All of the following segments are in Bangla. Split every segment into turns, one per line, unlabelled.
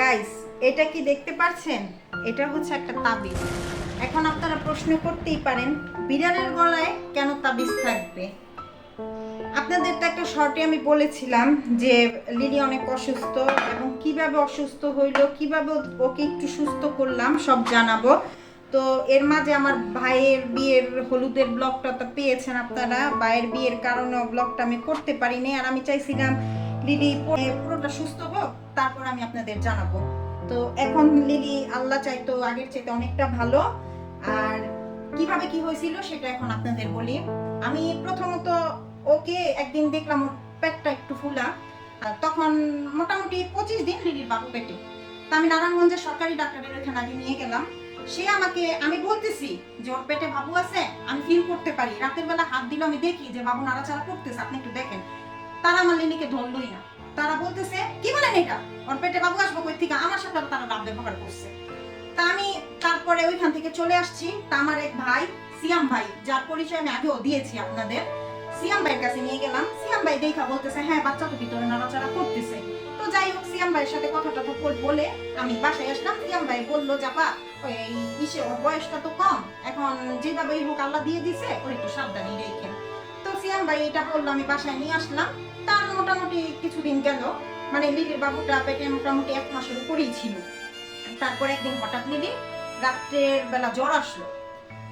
গাইস এটা কি দেখতে পাচ্ছেন এটা হচ্ছে একটা তাবিজ। এখন আপনারা প্রশ্ন করতেই পারেন, বিড়ালের গলায় কেন তাবিজ থাকবে? আপনাদের তো একটা শর্টে আমি বলেছিলাম যে লিলি অনেক অসুস্থ এবং কীভাবে অসুস্থ হইল, কীভাবে ওকে একটু সুস্থ করলাম, সব জানাব। তো এর মাঝে আমার ভাইয়ের বিয়ের হলুদের ব্লগটা তো পেয়েছেন আপনারা। ভাইয়ের বিয়ের কারণে ব্লগটা আমি করতে পারিনি। আর আমি চাইছিলাম লিলি পুরোটা সুস্থ হোক, তারপর আমি আপনাদের জানাব। তো এখন লিলি, আল্লাহ চাইতো আগের চাইতে অনেকটা ভালো। আর কীভাবে কি হয়েছিল সেটা এখন আপনাদের বলি। আমি প্রথমত ওকে একদিন দেখলাম ওর পেটটা একটু ফুলা। তখন মোটামুটি পঁচিশ দিন লিলির বাবু পেটে। তা আমি নারায়ণগঞ্জের সরকারি ডাক্তারের ওখানে আগে নিয়ে গেলাম। সে আমাকে, আমি বলতেছি যে ওর পেটে বাবু আছে, আমি ফিল করতে পারি। রাতের বেলা হাত দিলে, আমি দেখি যে বাবু নাড়াচাড়া করতেছে, আপনি একটু দেখেন। তারা আমার লিলিকে ধরলই না। তারা বলতেছে, কি বলেন এটা? ওর পেটে বাবু আসব কই থেকে? আমার সাথে তারা রাব ব্যবহার করছে। তা আমি তারপরে ওইখান থেকে চলে আসছি তা আমার এক ভাই, সিয়াম ভাই, যার পরিচয় আমি আগেও দিয়েছি আপনাদের। সিয়াম ভাইয়ের কাছে নিয়ে গেলাম। সিয়াম ভাই দেখা বলতেছে হ্যাঁ বাচ্চা তো ভিতরে নাড়াচাড়া করতেছে। তো যাই হোক, সিয়াম ভাইয়ের সাথে কথা টথা বল- আমি বাসায় আসলাম। সিয়াম ভাই বলল যাপা ওই ইসে, ওর বয়সটা তো কম। এখন যেভাবেই হোক আল্লাহ দিয়ে দিছে, ওর একটু সাবধানে রেখে তো সিয়াম ভাই এটা বলল, আমি বাসায় নিয়ে আসলাম। মোটামুটি কিছুদিন গেল। মানে লিলির বাবুটা পেটে মোটামুটি এক মাসের উপরেই ছিল। তারপর একদিন হঠাৎ লিলি রাত্রের বেলা জ্বর আসলো।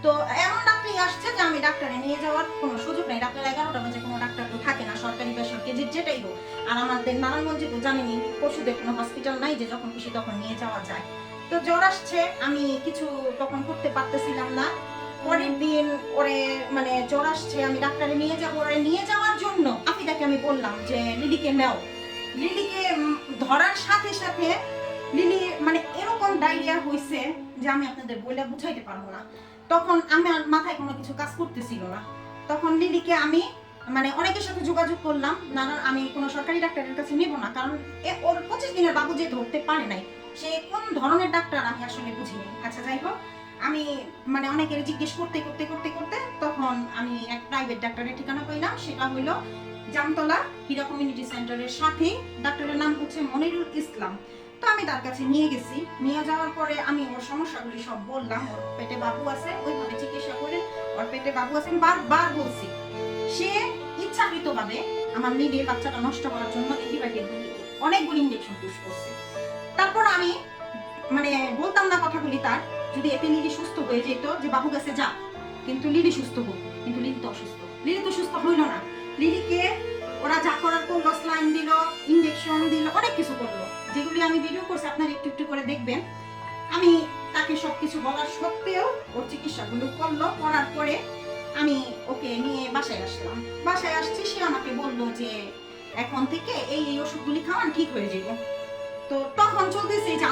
তো এমন রাত্রেই আসছে যে আমি ডাক্তারে নিয়ে যাওয়ার কোনো সুযোগ নেই। ডাক্তার এগারোটা বাজে কোনো ডাক্তার তো থাকে না, সরকারি বেসরকারি যেটাই হোক। আর আমাদের নারায়ণগঞ্জে তো জানেনি পশুদের কোনো হসপিটাল নাই যে যখন খুশি তখন নিয়ে যাওয়া যায়। তো জ্বর আসছে, আমি কিছু তখন করতে পারতেছিলাম না। পরের দিন ওরে মানে জ্বর আসছে, আমি ডাক্তারে নিয়ে যাব। ওরে নিয়ে যাওয়ার জন্য আফিদাকে আমি বললাম যে লিলিকে নাও। লিলিকে ধরার সাথে সাথে লিলি মানে এরকম ডায়রিয়া হয়েছে যে আমি আপনাদের বইলে বুঝাইতে পারব না। তখন আমার মাথায় কোনো কিছু কাজ করতেছিল না। তখন লিলিকে আমি মানে অনেকের সাথে যোগাযোগ করলাম না আমি কোনো সরকারি ডাক্তারের কাছে নেব না, কারণ ওর পঁচিশ দিনের বাবু যে ধরতে পারে নাই, সে কোন ধরনের ডাক্তার আমি আসলে বুঝিনি। আচ্ছা যাই হোক। আমি মানে অনেকের জিজ্ঞেস করতে করতে করতে করতে তখন আমি এক প্রাইভেট ডাক্তারের ঠিকানা পাইলাম। সেটা হলো জামতলা হীরা কমিউনিটি সেন্টারের সাথে। ডাক্তারের নাম হচ্ছে মনিরুল ইসলাম। তো আমি তার কাছে নিয়ে গেছি। নিয়ে যাওয়ার পরে আমি ওর সমস্যাগুলি সব বললাম। ওর পেটে বাবু আছে, ওইভাবে চিকিৎসা করে ওর পেটে বাবু আছে। বারবার বলছি, সে ইচ্ছাকৃতভাবে আমার নিজের বাচ্চাটা নষ্ট করার জন্য অ্যান্টিবায়োটিক অনেকগুলি ইঞ্জেকশন ইউজ করছে। তারপর আমি মানে বলতাম না কথাগুলি তার। যদি এতে লিলি সুস্থ হয়ে যেত যে বাবু কাছে যা, কিন্তু লিলি সুস্থ হোক, কিন্তু লিলি তো অসুস্থ। লিলি তো সুস্থ হইল না। লিলিকে ওরা যা করার করল স্লাইন দিল ইঞ্জেকশন দিল, অনেক কিছু করল। যেগুলি আমি ভিডিও করছি, আপনারা একটু একটু করে দেখবেন। আমি তাকে সবকিছু বলার সত্ত্বেও ওর চিকিৎসাগুলো করল, করার পরে আমি ওকে নিয়ে বাসায় আসলাম। বাসায় আসছি, সে আমাকে বলল যে, এখন থেকে এই এই ওষুধগুলি খাওয়ান, ঠিক হয়ে যাবে। তো তখন চলতেছে যে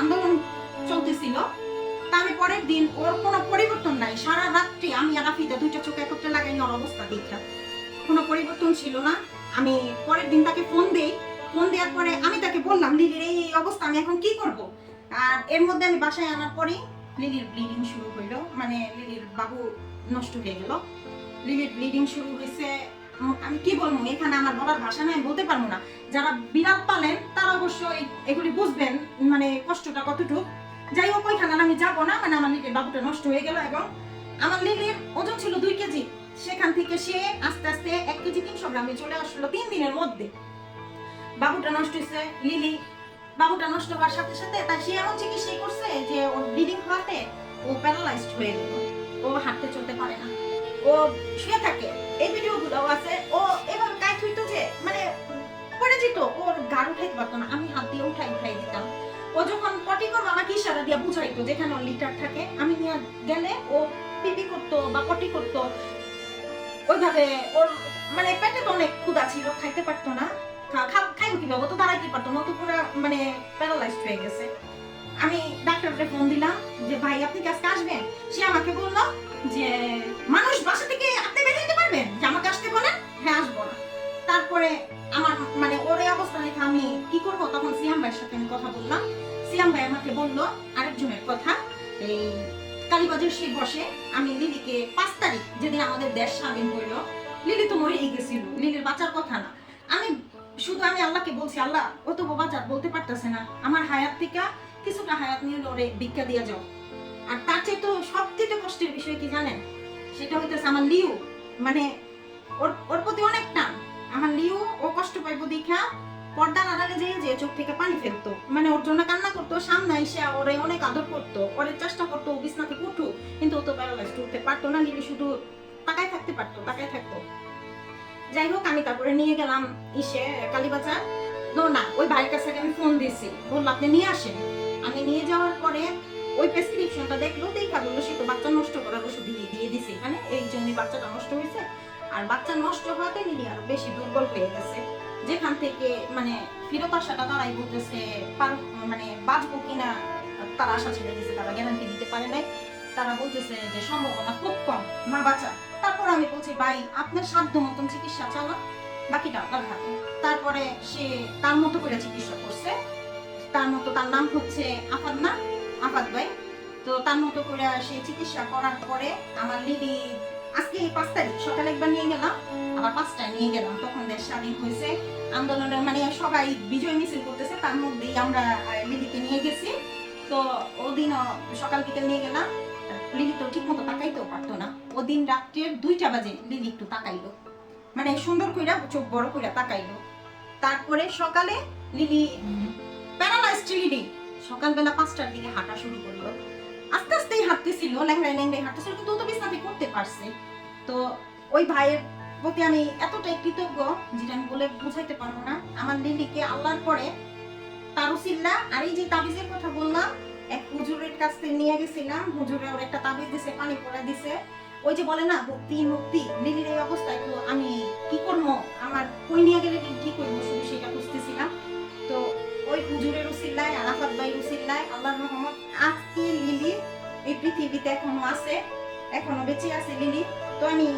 দিন ওর কোনো পরিবর্তন নাই। সারা রাত্রি আমি আর আফিদা দুইটা চোখ একত্রে লাগাই ওর অবস্থা দেখা কোনো পরিবর্তন ছিল না। আমি পরের দিন তাকে ফোন দেই। ফোন দেওয়ার পরে আমি তাকে বললাম, লিলির এই এই অবস্থা, আমি এখন কি করব? আর এর মধ্যে আমি বাসায় আনার পরেই লিলির ব্লিডিং শুরু হইল। মানে লিলির বাবু নষ্ট হয়ে গেল। লিলির ব্লিডিং শুরু হয়েছে আমি কি বলব, এখানে আমার বলার ভাষা নাই বলতে পারব না। যারা বিড়াল পালেন, তারা অবশ্যই এগুলি বুঝবেন মানে কষ্টটা কতটুকু। যাই হোক, ওইখানে আমি যাব না মানে আমার লিলির বাবুটা নষ্ট হয়ে গেল এবং আমার লিলির ওজন ছিল দুই কেজি। সেখান থেকে সে আস্তে আস্তে এক কেজি তিনশো গ্রামে চলে আসলো তিন দিনের মধ্যে। বাবুটা নষ্ট হয়েছে, লিলি। বাবুটা নষ্ট হওয়ার সাথে সাথে তাই সে এমন চিকিৎসা করছে যে ওর ব্লিডিং হওয়াতে ও প্যারালাইজড হয়ে গেল। ও হাঁটতে চলতে পারে না। ও শুয়ে থাকে। এই ভিডিওগুলো আছে। ও এভাবে কাজ হইতো যে মানে পড়ে যেত ওর গাড় উঠাইতে পারতো না আমি হাত দিয়ে উঠাই ইশারা দিয়ে বুঝাইতো যেখানে লিটার থাকে, আমি নিয়ে গেলে ও পিপি করতো বা পটি করতো। ওইভাবে ওর মানে পেটে তো অনেক ক্ষুধা ছিল, খাইতে পারতো না। তো পারতো মানে হয়ে গেছে। আমি ডাক্তারকে ফোন দিলাম যে, ভাই, আপনি কি আজকে আসবেন? সে আমাকে বলল যে, মানুষ বাসা থেকে আপনি পারবেন? যে, আমাকে আসতে বলেন হ্যাঁ আসব না। তারপরে আমার মানে ওর অবস্থা দেখে আমি কি করব? তখন সিয়াম ভাইয়ের সাথে আমি কথা বললাম। সিয়াম ভাই আমাকে বলল আরেকজনের কথা। এই কালীবাজার সেই বসে। আমি লিলিকে পাঁচ তারিখ যেদিন আমাদের দেশ স্বাধীন হইল, লিলি তো মরেই গেছিল। লিলির বাঁচার কথা না। আমি শুধু আমি আল্লাহকে বলছি, আল্লাহ, ও তো বোবা যার বলতে পারতেছে না। আমার হায়াত থেকে কিছুটা হায়াত নিয়ে ওরে ভিক্ষা দিয়ে যাও। আর তার চেয়ে তো সবথেকে কষ্টের বিষয় কি জানেন? সেটা হইতেছে আমার লিউ। মানে ওর ওর প্রতি অনেক টান। আমার লিউ ও কষ্ট পাইবো দেখা পর্দা নাড়ালে যে যে চোখ থেকে পানি ফেলতো। মানে ওর জন্য কান্না সামনে এসে ওরে অনেক আদর করতো, ওরে চেষ্টা করতো ও বিছনা থেকে উঠু কিন্তু ও তো প্যারালাইজড উঠতে পারতো না, লিলি শুধু তাকায় থাকতে পারতো, তাকায় থাকতো। যাই হোক, আমি তারপরে নিয়ে গেলাম ইসে কালীবাজার। নো, না, ওই ভাইয়ের কাছে আমি ফোন দিয়েছি বলল, আপনি নিয়ে আসেন। আমি নিয়ে যাওয়ার পরে ওই প্রেসক্রিপশনটা দেখল, দেখা বলল, সে তো বাচ্চা নষ্ট করার ওষুধ দিয়ে দিয়ে দিছে এখানে। এই জন্যই বাচ্চাটা নষ্ট হয়েছে। আর বাচ্চা নষ্ট হওয়াতে লিলি আরও বেশি দুর্বল হয়ে গেছে। যেখান থেকে মানে ফেরত আসাটা তারাই বলতেছে মানে বাঁচবো কিনা, তারা আশা ছেড়ে দিছে তারা গ্যারান্টি দিতে পারে নাই। তারা বলতেছে যে সম্ভাবনা খুব কম মা বাচ্চা তারপর আমি বলছি, ভাই, আপনার সাধ্য মতন চিকিৎসা চালান, বাকিটা আপনার হাতে। তারপরে সে তার মতো করে চিকিৎসা করছে। তার মতো, তার নাম হচ্ছে আফাদ না আফাদ ভাই। তো তার মতো করে সে চিকিৎসা করার পরে আমার লিলি আজকে পাঁচ তারিখ, সকালে একবার নিয়ে গেলাম, আবার পাঁচটায় নিয়ে গেলাম। তখন দেশ স্বাধীন হয়েছে। আন্দোলনের মানে সবাই বিজয় মিছিল করতেছে, তার মধ্যেই আমরা লিলিকে নিয়ে গেছি। তো ওদিনও সকাল বিকেল নিয়ে গেলাম। লিলি তো ঠিক মতো তাকাইতেও পারতো না। ওদিন রাত্রের দুইটা বাজে লিলি একটু তাকাইলো। মানে সুন্দর কইরা, চোখ বড় কইরা তাকাইলো। তারপরে সকালে লিলি প্যারালাইজড লিলি সকালবেলা পাঁচটার দিকে হাঁটা শুরু করল। আস্তে আস্তেই হাঁটতেছিল ল্যাংড়াই ল্যাংড়াই হাঁটতেছিল, কিন্তু তো বিছনাতে করতে পারছে। তো ওই ভাইয়ের প্রতি আমি এতটাই কৃতজ্ঞ, যেটা আমি বলে বুঝাইতে পারব না। আমার লিলিকে আল্লাহর পরে তার উসিল্লা আর এই যে তাবিজের কথা বললাম, এক হুজুরের কাছ থেকে নিয়ে গেছিলাম। হুজুরে ওর একটা তাবিজ দিছে, পানি পড়া দিছে। ওই যে বলে না ভক্তি মুক্তি লিলির এই অবস্থায় পৃথিবীতে এখনও আছে, এখনও বেঁচে আছে লিলি। তো আমি,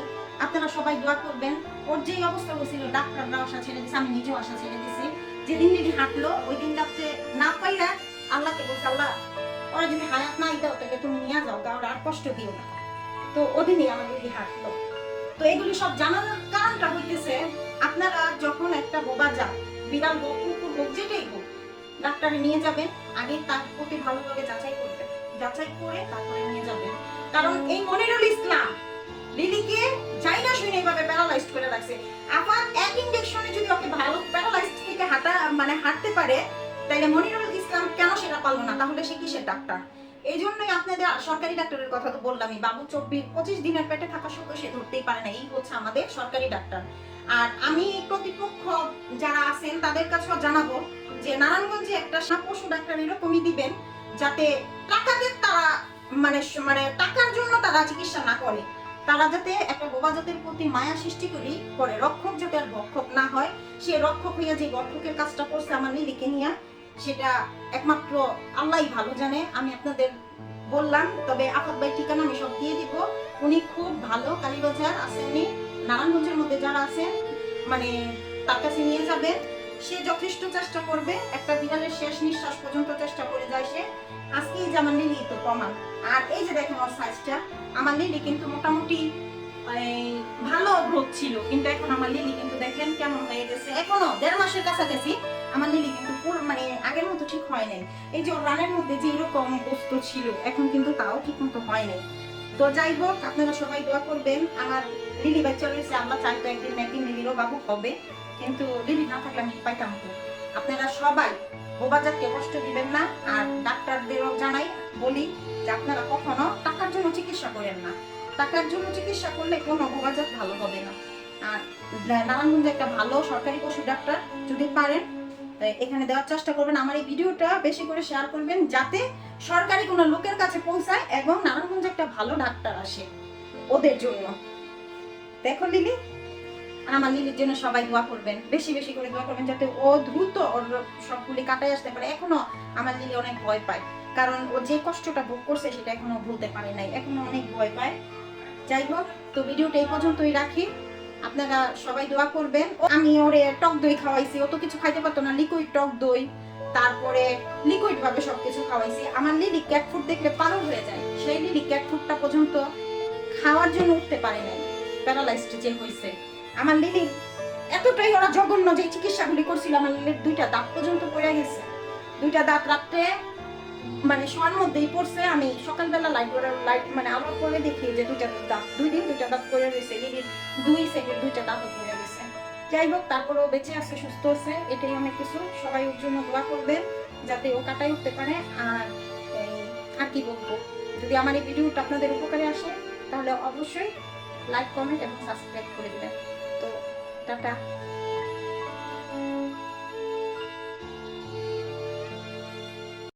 আপনারা সবাই দোয়া করবেন। ওর যেই অবস্থা হয়েছিল, ডাক্তাররা আশা ছেড়ে দিছে, আমি নিজেও আশা ছেড়ে দিছি। যেদিন লিলি হাঁটলো, ওই দিন রাত্রে না পাইরা আল্লাহকে বলছে, আল্লাহ, ওরা যদি হায়াত নাই দাও, তাহলে তুমি নিয়ে যাও ওরা আর কষ্ট দিও না। তো ওদিনই আমার লিলি হাঁটলো। তো এগুলি সব জানার কারণটা হইতেছে, আপনারা যখন একটা বোবা যান, বিড়াল হোক, কুকুর হোক, যেটাই হোক, ডাক্তারে নিয়ে যাবেন, আগে তার প্রতি ভালোভাবে যাচাই করবেন। যাচাই করে তারপরে নিয়ে যাবেন কারণ এই মনিরুল ইসলাম লিলিকে যাই না শুনে এইভাবে প্যারালাইজড করে রাখছে আমার এক ইনজেকশনে যদি ওকে ভালো প্যারালাইজড থেকে হাঁটা মানে হাঁটতে পারে, তাইলে মনিরুল ইসলাম কেন সেটা পারল না? তাহলে সে কিসের ডাক্তার? এই জন্যই আপনাদের সরকারি ডাক্তারের কথা তো বললামই। বাবু চব্বিশ, পঁচিশ দিনের পেটে থাকা সত্ত্বেও সে ধরতেই পারে না। এই হচ্ছে আমাদের সরকারি ডাক্তার। আর আমি প্রতিপক্ষ যারা আছেন, তাদের কাছেও জানাব যে নারায়ণগঞ্জে একটা পশু ডাক্তার এরকমই দিবেন। যাতে টাকাদের তারা মানে মানে টাকার জন্য তারা চিকিৎসা না করে। তারা যাতে একটা বোবা প্রতি মায়া সৃষ্টি করি, করে রক্ষক যাতে আর ভক্ষক না হয়, সে রক্ষক হইয়া যে রক্ষকের কাজটা করছে আমার লিলিকে নিয়ে, সেটা একমাত্র আল্লাহই ভালো জানে। আমি আপনাদের বললাম, তবে আপাত ভাই ঠিকানা আমি সব দিয়ে দিব। উনি খুব ভালো কালীবাজার আছে উনি নারায়ণগঞ্জের মধ্যে যারা আছেন মানে তার কাছে নিয়ে যাবেন। সে যথেষ্ট চেষ্টা করবে, একটা বিড়ালের শেষ নিঃশ্বাস পর্যন্ত চেষ্টা করে যায় সে। আজকে এই যে আমার লিলি তো প্রমাণ আর এই যে দেখেন ওর সাইজটা আমার লিলি কিন্তু মোটামুটি ভালো গ্রোথ ছিল। কিন্তু এখন আমার লিলি কিন্তু দেখেন কেমন হয়ে গেছে। এখনও দেড় মাসের কাছাকাছি আমার লিলি কিন্তু পুরো মানে আগের মতো ঠিক হয় নাই। এই যে ওর রানের মধ্যে যে এরকম বস্তু ছিল, এখন কিন্তু তাও ঠিক মতো হয় নাই। তো যাই হোক, আপনারা সবাই দোয়া করবেন। আমার লিলি বাচ্চা রয়েছে চাই তো একদিন একদিন লিলিরও বাবু হবে। কিন্তু লিলি না থাকলে আমি পাইতাম তো আপনারা সবাই বোবাজারকে কষ্ট দিবেন না, আর ডাক্তারদেরও জানাই, বলি যে আপনারা কখনো টাকার জন্য চিকিৎসা করেন না। টাকার জন্য চিকিৎসা করলে কোনো বোবাজাত ভালো হবে না। আর নারায়ণগঞ্জে একটা ভালো সরকারি পশু ডাক্তার যদি পারেন এখানে দেওয়ার চেষ্টা করবেন। আমার এই ভিডিওটা বেশি করে শেয়ার করবেন, যাতে সরকারি কোনো লোকের কাছে পৌঁছায় এবং নারায়ণগঞ্জে একটা ভালো ডাক্তার আসে ওদের জন্য। দেখো লিলি আমার লিলির জন্য সবাই দোয়া করবেন, বেশি বেশি করে দোয়া করবেন যাতে ও দ্রুত ওর সবগুলি কাটাই আসতে পারে। এখনও আমার লিলি অনেক ভয় পায়, কারণ ও যে কষ্টটা ভোগ করছে সেটা এখনও ভুলতে পারে নাই, এখনও অনেক ভয় পায়। যাই হোক, তো ভিডিওটা এই পর্যন্তই রাখি। আপনারা সবাই দোয়া করবেন। আমি ওরে টক দই খাওয়াইছি, ও তো কিছু খাইতে পারতো না লিকুইড টক দই। তারপরে লিকুইড ভাবে সবকিছু খাওয়াইছি। আমার লিলি ক্যাট ফুড দেখলে পাগল হয়ে যায়। সেই লিলি ক্যাট ফুডটা পর্যন্ত খাওয়ার জন্য উঠতে পারে নাই। প্যারালাইজড যে হয়েছে আমার লিলি এতটাই ওরা জঘন্য যে চিকিৎসাগুলি করছিল, আমার লিলির দুইটা দাঁত পর্যন্ত পড়ে গেছে। দুইটা দাঁত রাত্রে মানে শোয়ার মধ্যেই পড়ছে। আমি সকালবেলা লাইট লাইট মানে আলোর পরে দেখি যে দুইটা দাঁত, দুই দিন দুইটা দাঁত পড়ে রয়েছে। লিলির দুই সেকেন্ড দুইটা দাঁত যাই হোক, তারপরেও বেঁচে আছে, সুস্থ আছে, এটাই অনেক কিছু। সবাই ওর জন্য দোয়া করবেন, যাতে ও কাটাই উঠতে পারে। আর আর কি বলব? যদি আমার এই ভিডিওটা আপনাদের উপকারে আসে, তাহলে অবশ্যই লাইক কমেন্ট এবং সাবস্ক্রাইব করে দেবেন। তো, টাটা।